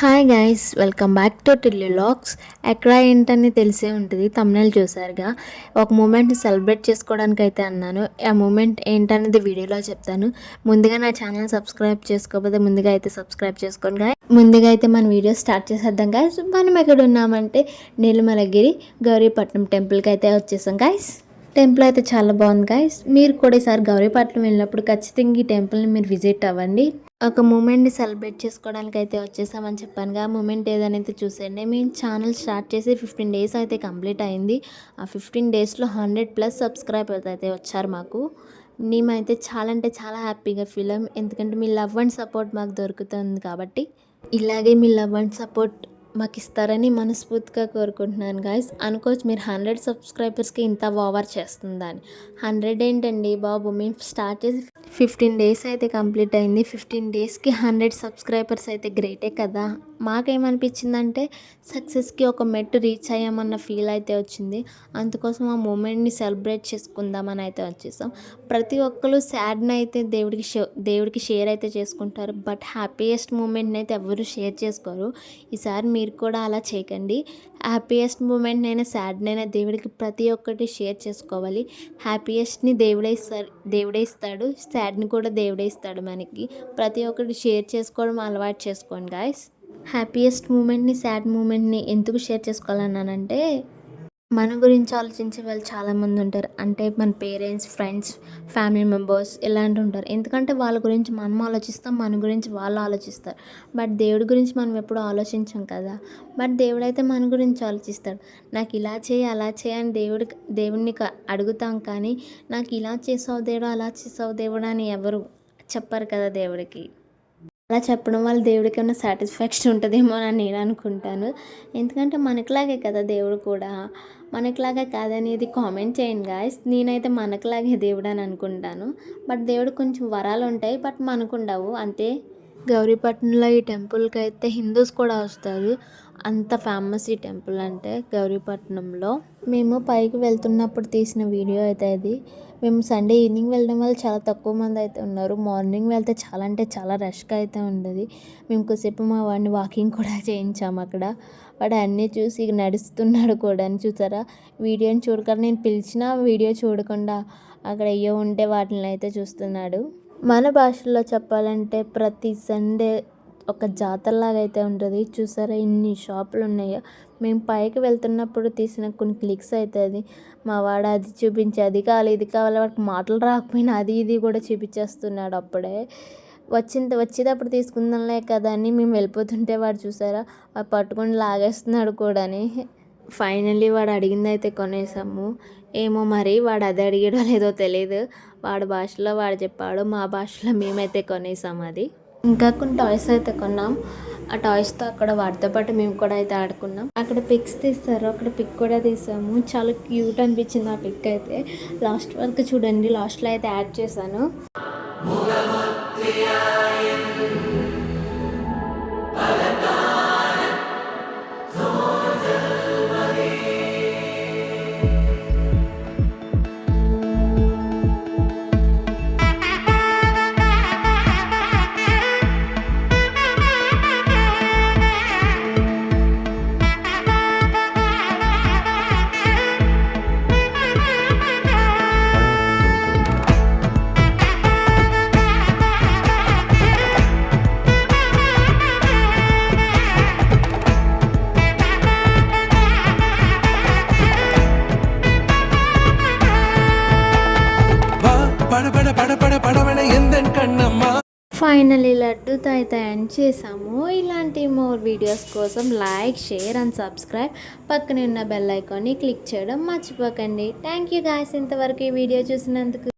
Hi guys welcome back to Tilly లాక్స్ ఎక్కడ ఏంటని తెలిసే ఉంటుంది తమ్నెల్ చూసారుగా ఒక మూమెంట్ సెలబ్రేట్ చేసుకోవడానికి అయితే అన్నాను. ఆ మూమెంట్ ఏంటనేది వీడియోలో చెప్తాను. ముందుగా నా ఛానల్ సబ్స్క్రైబ్ చేసుకోకపోతే ముందుగా అయితే సబ్స్క్రైబ్ చేసుకోండి గాయ ముందుగా అయితే మన వీడియో స్టార్ట్ చేసేద్దాం గాయస్ మనం ఎక్కడ ఉన్నామంటే నీలమలగిరి గౌరీపట్నం టెంపుల్కి అయితే వచ్చేసాం గాయస్ టెంపుల్ అయితే చాలా బాగుంది గాయస్ మీరు కూడా ఈసారి గౌరీపట్నం వెళ్ళినప్పుడు ఖచ్చితంగా ఈ టెంపుల్ని మీరు విజిట్ అవ్వండి. ఒక మూమెంట్ని సెలబ్రేట్ చేసుకోవడానికి అయితే వచ్చేసామని చెప్పాను ఆ మూమెంట్ ఏదనైతే చూసేయండి. మేము ఛానల్ స్టార్ట్ చేసి ఫిఫ్టీన్ డేస్ అయితే కంప్లీట్ అయింది. ఆ ఫిఫ్టీన్ డేస్లో హండ్రెడ్ ప్లస్ సబ్స్క్రైబర్స్ అయితే వచ్చారు మాకు. మేమైతే చాలా అంటే చాలా హ్యాపీగా ఫీల్ అయ్యాం. ఎందుకంటే మీ లవ్ అండ్ సపోర్ట్ మాకు దొరుకుతుంది కాబట్టి. ఇలాగే మీ లవ్ అండ్ సపోర్ట్ మాకు ఇస్తారని మనస్ఫూర్తిగా కోరుకుంటున్నాను గాయస్. అనుకోవచ్చు మీరు హండ్రెడ్ సబ్స్క్రైబర్స్కి ఇంత ఓవర్ చేస్తుందని. హండ్రెడ్ ఏంటండి బాబు? మేము స్టార్ట్ చేసి ఫిఫ్టీన్ డేస్ అయితే కంప్లీట్ అయింది. ఫిఫ్టీన్ డేస్కి హండ్రెడ్ సబ్స్క్రైబర్స్ అయితే గ్రేటే కదా. మాకేమనిపించిందంటే సక్సెస్కి ఒక మెట్టు రీచ్ అయ్యామన్న ఫీల్ అయితే వచ్చింది. అందుకోసం ఆ మూమెంట్ని సెలబ్రేట్ చేసుకుందామని అయితే వచ్చేసాం. ప్రతి ఒక్కరు సాడ్ని అయితే దేవుడికి షే దేవుడికి షేర్ అయితే చేసుకుంటారు. బట్ హ్యాపీయెస్ట్ మూమెంట్ని అయితే ఎవరు షేర్ చేసుకోరు. ఈసారి మీరు కూడా అలా చేయకండి. హ్యాపీయెస్ట్ మూమెంట్ అయినా సాడ్నైనా దేవుడికి ప్రతి ఒక్కటి షేర్ చేసుకోవాలి. హ్యాపీయెస్ట్ని దేవుడే ఇస్తారు దేవుడే ఇస్తాడు. సాడ్ని కూడా దేవుడే ఇస్తాడు మనకి. ప్రతి ఒక్కటి షేర్ చేసుకోవడం అలవాటు చేసుకోండి గాయస్. హ్యాపీయెస్ట్ మూమెంట్ని సాడ్ మూమెంట్ని ఎందుకు షేర్ చేసుకోవాలన్నానంటే మన గురించి ఆలోచించే వాళ్ళు చాలామంది ఉంటారు. అంటే మన పేరెంట్స్ ఫ్రెండ్స్ ఫ్యామిలీ మెంబర్స్ ఇలాంటి ఉంటారు. ఎందుకంటే వాళ్ళ గురించి మనం ఆలోచిస్తాం మన గురించి వాళ్ళు ఆలోచిస్తారు. బట్ దేవుడి గురించి మనం ఎప్పుడు ఆలోచించాం కదా? బట్ దేవుడు అయితే మన గురించి ఆలోచిస్తాడు. నాకు ఇలా చేయి అలా చేయని అని దేవుడి దేవుడిని క- అడుగుతాం కానీ నాకు ఇలా చేసావు దేవుడు అలా చేసావు దేవుడు అని ఎవరు చెప్పరు కదా దేవుడికి. అలా చెప్పడం వల్ల దేవుడికి ఏమైనా సాటిస్ఫాక్షన్ ఉంటుందేమో అని నేను అనుకుంటాను. ఎందుకంటే మనకులాగే కదా దేవుడు కూడా. మనకులాగా కాదనేది కామెంట్ చేయండి గాయస్ నేనైతే మనకులాగే దేవుడు అని అనుకుంటాను. బట్ దేవుడు కొంచెం వరాలు ఉంటాయి. బట్ మనకు ఉండవు అంతే. గౌరీపట్నంలో ఈ టెంపుల్కి అయితే హిందూస్ కూడా వస్తారు. అంత ఫేమస్ ఈ టెంపుల్ అంటే గౌరీపట్నంలో. మేము పైకి వెళ్తున్నప్పుడు తీసిన వీడియో అయితే ఇది మేము సండే ఈవినింగ్ వెళ్ళడం వల్ల చాలా తక్కువ మంది అయితే ఉన్నారు. మార్నింగ్ వెళ్తే చాలా అంటే చాలా రష్గా అయితే ఉండేది. మేము కొద్దిసేపు మా వాడిని వాకింగ్ కూడా చేయించాము అక్కడ. వాడు అన్నీ చూసి నడుస్తున్నాడు కూడా అని చూసారా? వీడియోని చూడకుండా నేను పిలిచినా వీడియో చూడకుండా అక్కడ అయ్యో ఉంటే వాటిని అయితే చూస్తున్నాడు. మన భాషలో చెప్పాలంటే ప్రతి సండే ఒక జాతరలాగా అయితే ఉంటుంది. చూసారా? ఇన్ని షాపులు ఉన్నాయో. మేము పైకి వెళ్తున్నప్పుడు తీసిన కొన్ని క్లిక్స్ అయితే అది. మా వాడు అది చూపించి అది కావాలి ఇది కావాలి వాడికి మాటలు రాకపోయినా అది ఇది కూడా చూపించేస్తున్నాడు అప్పుడే. వచ్చింది వచ్చేటప్పుడు తీసుకుందాంలే కదా అని మేము వెళ్ళిపోతుంటే వాడు చూసారా? వాడు పట్టుకొని లాగేస్తున్నాడు కూడాని. ఫైనల్లీ వాడు అడిగింది అయితే కొనేసాము ఏమో మరి వాడు అది అడిగాడో లేదో తెలియదు వాడి భాషలో వాడు చెప్పాడు మా భాషలో మేమైతే కొనేసాము అది. ఇంకా కొన్ని టాయ్స్ అయితే కొన్నాం. ఆ టాయ్స్తో అక్కడ వాటితో పాటు మేము కూడా అయితే ఆడుకున్నాం. అక్కడ పిక్స్ తీస్తారు అక్కడ పిక్ కూడా తీసాము. చాలా క్యూట్ అనిపించింది ఆ పిక్ అయితే. లాస్ట్ వరకు చూడండి లాస్ట్లో అయితే యాడ్ చేశాను. ఫైనలీ లడ్డు తాయి తయారు చేసాము ఇలాంటి మోర్ వీడియోస్ కోసం లైక్ షేర్ అండ్ సబ్స్క్రైబ్ పక్కనే ఉన్న బెల్ ఐకాన్ని క్లిక్ చేయడం మర్చిపోకండి. థ్యాంక్ యూ గాయస్ ఇంతవరకు ఈ వీడియో చూసినందుకు.